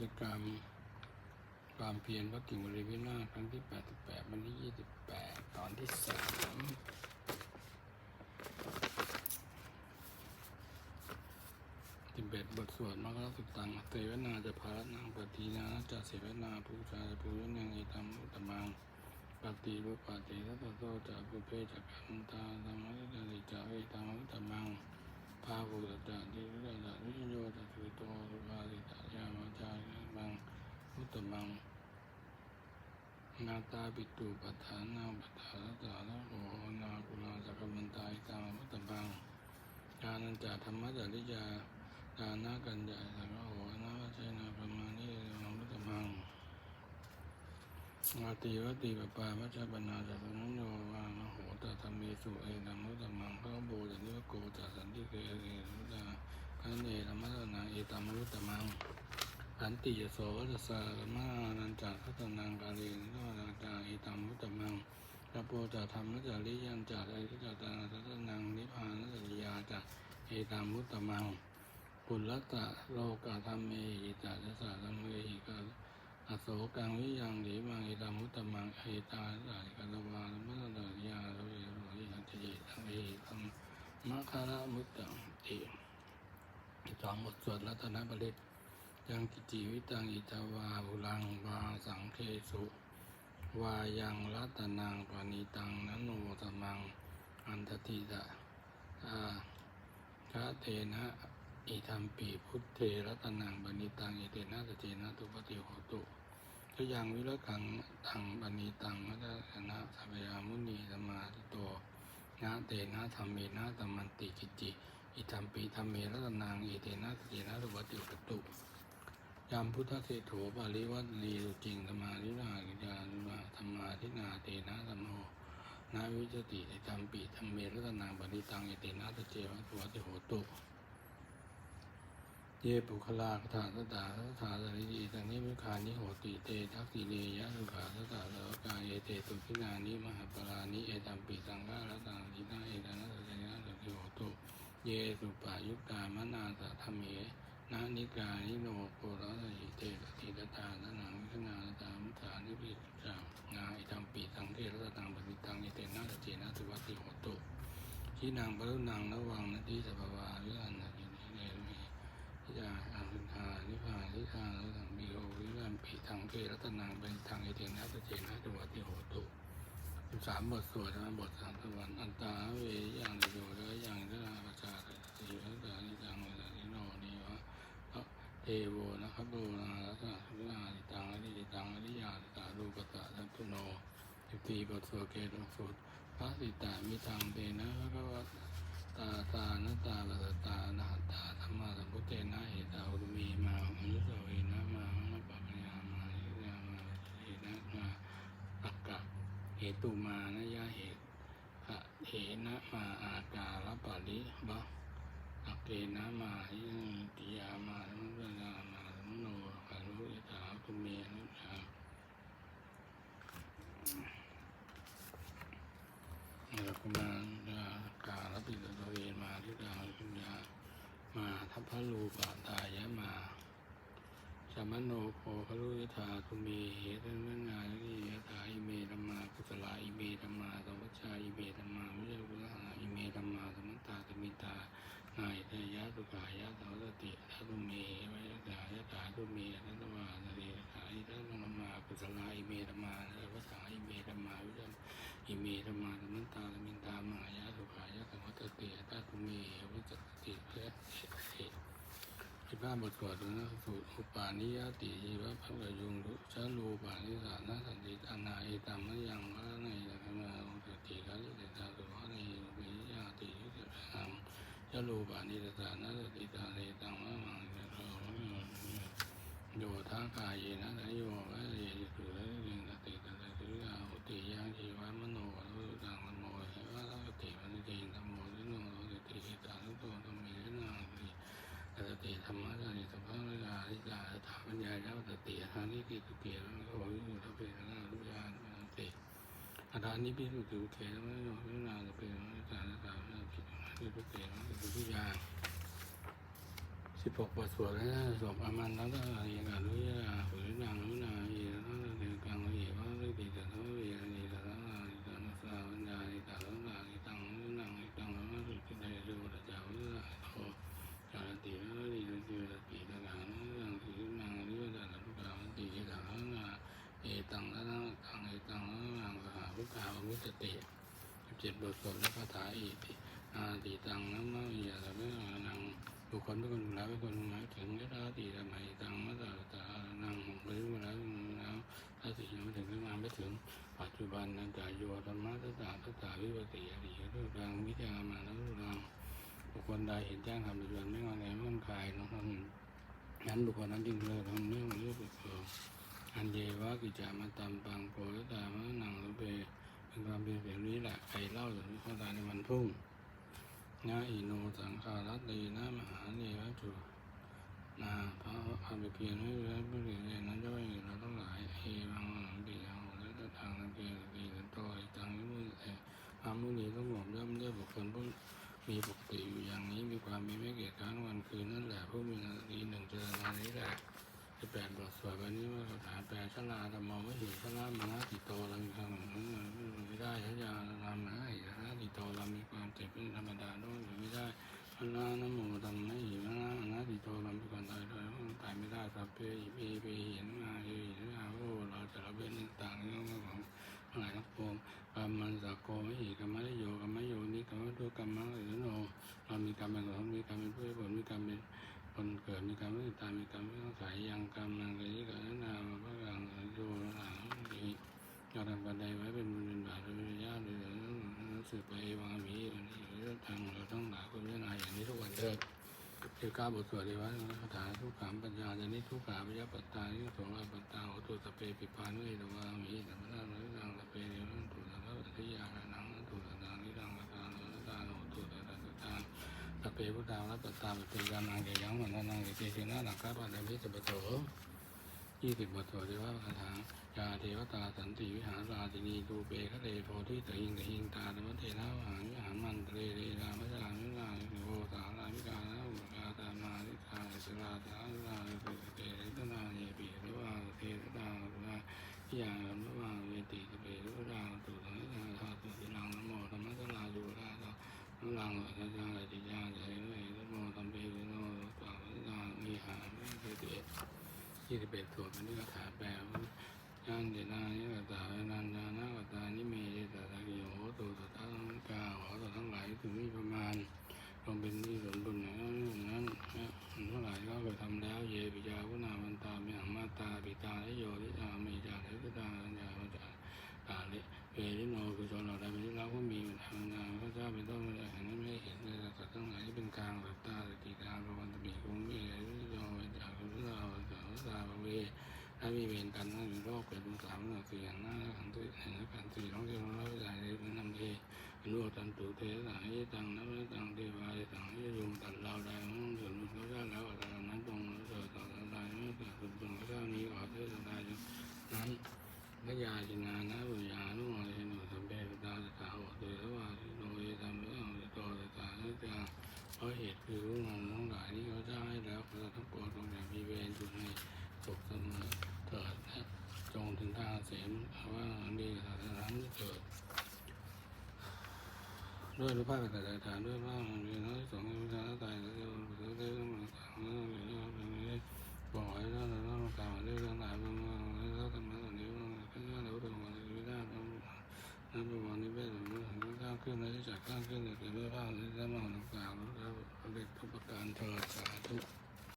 จกรรมความเพียรพระกิ่งบริวณหน้าครั้งที่ 88 วันที่ 28 ตอนที่สามติเบตบทสวดมรรคสุตังเสวนาจะภารนังปฏินาจะเสวนาภูชาจะภูยนังอิตัมอุตมังปฏิรูปปฏิทัตโตจะปุเพจักขันตาธรรมะจะริจาเอตัมอุตมัง ภาวุตตะดิรุตะวิโยตะสุโตสุภาสิตายามาจามังอุตมังนาตาปิตุปัฏฐานาปัฏฐาตาละโหนากุลาสักมันตายตามอุตมังญาณัญจาธรรมะจริยาดานากัญญาสังโหนาวัชนาประมาณิมังอุตมังอาติวติปปาวัชปนาจัตนุโยวามโห ตธรรมเมสุเอตัมมุตมังพระโบจันทิวโกจัสันติเกเรนุตาคันเอธรรมะนาเอตัมมุตตมังอันติยโสวัสสะมานันจักขัตนังกาเลนโนนาจาเอตัมมุตตมังตะโปจะธรรมจาริยันจักไอทิจตาทัตนังนิพพานสัจยาจักเอตัมมุตตมังปุลตะโลกาธรรมเมหิตาจะสาธรรมเมหิกาอโศกังวิยังหลีมังเอตัมมุตตมังเอตาสายกัลวาลมัสสะยา ตังเอตัมมะคาระมุตตังติสองบทสวดรัตนบริตยังกิจิวิตังอิตาวาหุลังวาสังเคสุวายังรัตนังปณิตังนโนตมัง อันตติตะอาคาเทนะอิธรรมปีพุทเทรัตนังปณิตังอิเตนะตเจนะตุปฏิโหตุทยังวิรกังตังปณิตังมัตตนะสัพยามุนีธรรมาทิโต นะเตนะธรรมเมนะตมันติกิจิ อิธรรมปีธรรมเมรัตนางอิเตนะตเตนะตุปฏิโหตุยามพุทธเศรษโถปาริวัตรีสุจริงธรรมารินากิจานุมาธรรมาทินาเตนะธรรมโหนาวิจติธรรมปีธรรมเมรัตนางปณิตังเอเตนะตเจวะตัวติโหตุ เยปุคลาคถาสตาสถาสริยีตังนิมิคานิโหติเตทักษิเนยะสุขาสตาสวกาเอเตตุพินานิมหาปรานิเอตัมปีสังฆารัตังทินาเอตนะตะเจนะตะติโหตุเยสุปายุตตามนาสะธรรมเมนานิกานิโนโกรัสยิเตสติตตาตนังวิคณาตามุตานิพิจังนาอิตัมปีสังเทรตังปฏิตังอิเตนะตเจนะสุวัติโหตุชีนางปรุนังระวังนาทีสัพวาวิรันนาทินิเนมิทิจาอังคุ ทานิพานิทาและสังบิโอวิรันปีทังเทรตนังเป็นทางอิเตนะตเจนะสุวัติโหตุสิบสามบทสวดนะบทสามสวรรค์อันตาเวยังโยและยังทราประชาติวัตานิจังเวลานิโนนิวะเทโวนะครับโลนาลัสสะสุนาติตังอริติตังอริยาติตารูปตะสัตุโนสิบปีบทสวดเกตุสุดพระสิตามิทังเตนะพระวตาตานตาลตตานาตาธรรมะสัมพุเตนะเอตาอุตมีมาอนุสเวนะมาปัปปยามานิยามาเอนะมาอักกะเห ตุมานยะเหตุหะเหนะมาอากาลปะริบะอักเกนะมาหิติยามานุสนามานุโนหารุยถาคุเมนุชาเมื่กุมารยากาลปิตตเวมาทิดาคุญญามาทัพพลูปาตายะมา สามโนโคคลุยถาคุเมเหตุนังานิยถาอิเมธรรมากุศลาอิเมธรรมาสัมปชาอิเมธรรมาวิเศษกุลหาอิเมธรรมาสมันตาสมิตานายเตยะสุขายะสังสติทัตุเมไวยะสายะถาตุเมนัตวาสติขายทัตุนมากุศลาอิเมธรรมาเนวสาอิเมธรรมาวิจัมอิเมธรรมาสมันตาสมิตามายะสุขายะสังสติทัตุเมวิจติเพื่อ ข้าบทกวดนะสูตรอุปาณิยติหิวะพระยุงรุชะลูปานิสานะสันติอนาเอตัมมะยังวะในธรรมาอุตติกาลิเตตาสุภาในวิยาติยุติธรรมชะลูปานิสานะสันติตาเรตังวะมังจะโรโยทากายเยนะทะโยวะเยสุระเรงสติตาสุยาอุติยังชีวะมโนวะรุตังโมเหวะละสติมันเจนธรรมโมสิโนสติหิตานุโตธรรมิยนาติสติธรรมะสติสัพพะริยาริยาถาปัญญา ติอาหานิกิตุเกียรติโอวิมุตเป็นะรุยานติอาหารนิพิสุตุเขนะมโนพินาสเปนะสารสารพิพิทุเขนะพิทุยาสสิบหกบทสวดแล้วนะสวดอามันแล้วก็อย่างการรู้ยาฝืนางรู้นาอีแล้วก็เดือดกลางอีว่าได้ดีแต่ทั้งวีดีแต่ทั้งนาดีแต่ทั้งสาวันดาดีแต่ทั้งนาดีตังรู้นังดีตังแล้วก็สุดที่ใดรู้แต่เจ้าเรื่องโอ้จารติแล้วดีแต่ดีแต่ปีแต่หลังนั่งถือนางรู้แต่ละลูกเราดีแต่ทั้งนาเอ ตังแล้วตังเอตังแล้วนางสหลูกเราวิจติเจ็ดบทสวดและคาถาอีกอาติตังน้ำมันอย่าแต่ไม่นางบุคคลทุกคนแล้วเป็นคนหมายถึงยะถาติทำไมตังมัตตาตานังหรือมาแล้วแล้วถ้าสิ่งยังไม่ถึงขึ้นมาไม่ถึงปัจจุบันนันตาโยธรรมะตตาตตาวิปติอริยรูปังวิจารมาแล้วรูปังบุคคลใดเห็นแจ้งทำปัจจุบันไม่งอนแงไม่งอนคายนั้นนั้นบุคคลนั้นจึงเลยทำเรื่องนี้บุคคลอันเยวะ กิจามาตามปังโพธิตามะนังรเปเป็นความเป็นแบบนี้แหละใครเล่าถึงพระตาในวันพุ่งนะอิโนสังขารัตตีนะมหาเนวจุนาพระอาภิเพียรให้เรื่องผู้อื่นนั้นย่อยเราต้องหลายเอว ปดบทสวดวันนี้ว่าคาถาแปลชลาธรรมวิหิชลามานาติโตเรามีความไม่ได้ชยาธรรมนะอินะติโตเรามีความเจ็บเป็นธรรมดาด้วยไม่ได้พระนานโมตัมไม่หิมนะอนาติโตลัมพิกันตายโดยตายไม่ได้สัพเพอิเปเปหินมาเหินมาโอ้เราจะรับเป็นต่างเรื่องของหลายนักโกงกรรมันสักโกไม่หิกรรมะโยกรรมะโยนิกรรมะตัวกรรมะหรือโนเรามีกรรมเป็นผลมีกรรมเป็นผู้ผล ตามีกรรมเป็นสายยังกรรมนังกิกรรมนามพระกังโยหลังดียอดทำบันไดไว้เป็นบุญเป็นบาปเป็นญาติหรือสืบไปวางมีวันนี้หรือทางเราต้องหลายคนพิจารณาอย่างนี้ทุกวันเถิดคือกาบทสวดในวัดคาถาทุกขามปัญญาจะนิทุกขาพยาปัตตาที่สงฆ์ปัตตาโอตุสเปปิพานุเวทวามีธรรมนาหรือทางสเปเดียวนั้นตุสังฆทิยานังตุสังฆานิรังตาโนตาโนตุสังฆตา สเปพุทธาและปัตตาเป็นการนางเกยังมันนังเกเกนะหลักข้าปัตตาพิจปโตยี่สิบบทสวดในวัดคาถายาเทวตาสันติวิหาราตินีตูเปคะเลโพธิตหิงตหิงตาธรรมเทนะวหังวิหารมันเตเรรามจามิลาโวสาลามิกานะอุกาตามาลิกาสุราตาลาตุเตริตนาเยปิรุวาเทตตาตุนาทิยานุวาเวติเปรุวาตุสังฆาธาตุสิลังนโมธรรมะลาจุราตานุลังสัจจาติยาเจริญนโมตัมเปริโนตาวิตามิหามิเตเต ยี่สิบเอ็ดสวนเป็นเรื่องคาถาแปลยันเดนานิกตานันดานากตานิเมเดตาตะกิโยโหตุตตะทั้งกาขอตทั้งหลายถึงมีประมาณลงเป็นที่สมบุญนนั้นนั้นทั้งหลายก็เคยทำแล้ว เยปิจาวุนามันตาเมหมาตาปิตาและโยทิตาเมจาเทตตาญาวัจาตาเลเวริโนคือชนเราได้เป็นที่รักผู้มีทางนามพระเจ้าเป็นต้นมาจากนั้นไม่เห็นเลยแต่ทั้งหลายที่เป็นกลางแบบ เจ้าวถ้ามีเวรกันนั่นโรคเกิดเป็นสามหนึ่งสี่หันหน้าขันตุเห็นขันสี่ร้องเรียนร้องใจเป็นนำเทเป็นรูปตันตุเทสายตังนับตังเทวายตังให้ยมตัดเราได้ห้องส่วนมุขเจ้าแล้วแต่นั้นตรงเกิดต่อตายไม่เกิดสุดตรงเจ้านี้ขอเทศตายนั้นพระยาจินานะบุญญานุโมเทนุสัมเปตตาตาโหเตสวาโนเยธรรมะอังโตตาเนตาเพราะเหตุคือรู้งานทั้งหลายที่เขาได้ให้แล้วเราทั้งปวงตรงแต่มีเวรอยู่ใน สุขเสมอเถิดนะจงถึงทางเสมว่าดีศาสนาที่เกิดด้วยรูปภาพแต่ฐานด้วยร่างนมีน้อยสองวิชาตาย